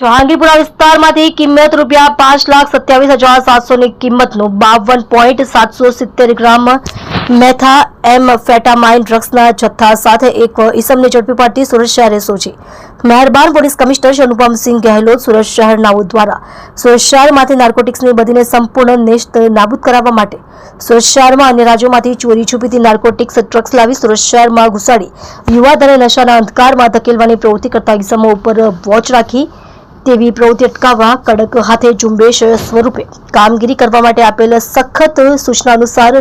જહાંગીરપુરા વિસ્તારમાંથી કિંમત રૂપિયા પાંચ લાખ સત્યાવીસ હજાર સાતસોની કિંમતનું બાવન પોઈન્ટ સાતસો સિત્તેર ગ્રામ મેથા એમ ફેટામાઇન ડ્રગ્સના જથ્થા સાથે એક ઇસમને ઝડપી પાડતી સુરત શહેરે સોજી. મહેરબાન પોલીસ કમિશનર અનુપમસિંહ ગેહલોત સુરત શહેર નાઓ દ્વારા સુરત શહેરમાંથી નાર્કોટિક્સની બધીને સંપૂર્ણ નેસ્ત નાબૂદ કરાવવા માટે સુરત શહેરમાં અન્ય રાજ્યોમાંથી ચોરી છુપીથી નાર્કોટિક્સ ડ્રગ્સ લાવી સુરત શહેરમાં ઘુસાડી. યુવાધને નશાના અંધકારમાં ધકેલવાની પ્રવૃત્તિ કરતા ઇસમો ઉપર વોચ રાખી તેવી પ્રવૃત્તિ અટકાવવા કડક હાથે ઝુંબેશ સ્વરૂપે કામગીરી કરવા માટે આપેલ સખત સૂચના અનુસાર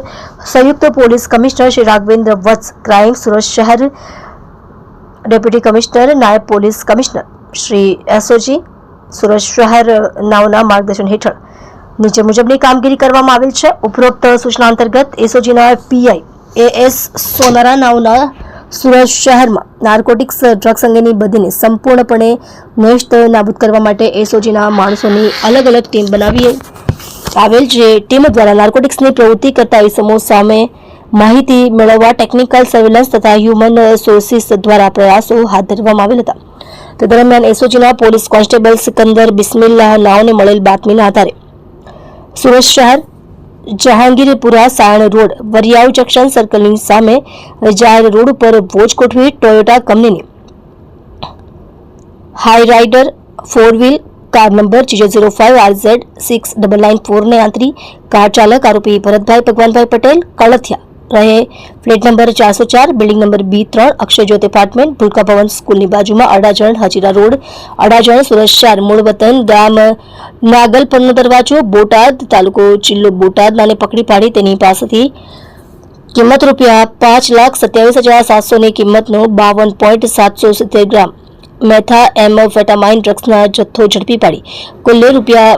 સંયુક્ત police commissioner Shri Raghavendra Vats, crime Surat શહેર ડેપ્યુટી કમિશનર, નાયબ police commissioner Shri SOG, Surat શહેર નાવના માર્ગદર્શન હેઠળ. નીચે મુજબની કામગીરી કરવામાં આવેલ છે. ઉપરોક્ત સૂચના અંતર્ગત એસઓજીના પીઆઈ એ એસ સોનારા નાવના સુરત શહેરમાં નાર્કોટિક્સ, ડ્રગ્સ અંગેની બધીને સંપૂર્ણપણે નેસ્ત નાબૂદ કરવા માટે એસઓજીના માણસોની અલગ અલગ ટીમ બનાવી આવેલ જે ટીમ દ્વારા નાર્કોટિક્સની પ્રવૃત્તિ કરતા ઇસમો સામે માહિતી મેળવવા, ટેકનિકલ સર્વેલન્સ તથા હ્યુમન સોર્સિસ દ્વારા પ્રયાસો હાથ ધરવામાં આવેલ હતા. તે દરમિયાન એસઓજીના પોલીસ કોન્સ્ટેબલ સિકંદર બિસ્મિલ્લાહ નાઓને મળેલ બાતમીના આધારે સુરત શહેર જહાંગીરપુરા સાયણ રોડ, વરિયાવ જંકશન સર્કલની સામે જાહેર રોડ ઉપર વોચ ગોઠવી ટોયોટા કંપનીની high rider four wheel car number zero zero five R Z six double nine ફોરને આંતરી કાર ચાલક આરોપી ભરતભાઈ ભગવાનભાઈ પટેલ કળથિયા. રહે ફ્લેટ નંબર ચારસો ચાર, બિલ્ડિંગ નંબર બી ત્રણ, અક્ષય જ્યોત એપાર્ટમેન્ટ ભૂલકા ભવન સ્કૂલની બાજુમાં અડાજણ, હજીરા રોડ, અડાજણ, સુરત શહેર મૂળ વતન ગામ નાગલપરનો દરવાજો, બોટાદ, તાલુકો જિલ્લો બોટાદ પકડી પાડી તેની પાસેથી કિંમત રૂપિયા પાંચ લાખ સત્યાવીસ હજાર સાતસોની કિંમતનો બાવન પોઈન્ટ સાતસો સિત્તેર ગ્રામ મેથા એમ ફેટામાઇન ડ્રગ્સના જથ્થો ઝડપી પાડી. કુલ્લે રૂપિયા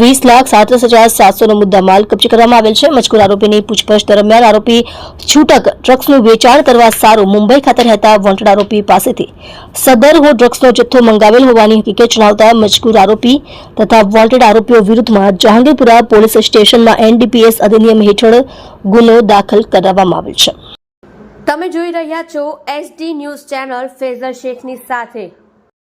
વીસ લાખ સાડત્રીસ હજાર સાતસોનો મુદ્દા માલ કબજે કરવામાં આવેલ છે. મજકૂર આરોપીની પૂછપરછ દરમિયાન આરોપી છૂટક ડ્રગ્સનું વેચાણ કરવા સારું મુંબઈ ખાતે રહેતા વોન્ટેડ આરોપી પાસેથી સદર ડ્રગ્સનો જથ્થો મંગાવેલ હોવાની હકીકત જણાવતા મજકૂર આરોપી તથા વોન્ટેડ આરોપીઓ વિરુદ્ધમાં જહાંગીરપુરા પોલીસ સ્ટેશનમાં એનડીપીએસ અધિનિયમ હેઠળ ગુનો દાખલ કરાવવામાં આવેલ છે. તમે જોઈ રહ્યા છો એસડી ન્યૂઝ ચેનલ ફેઝર શેખની સાથે.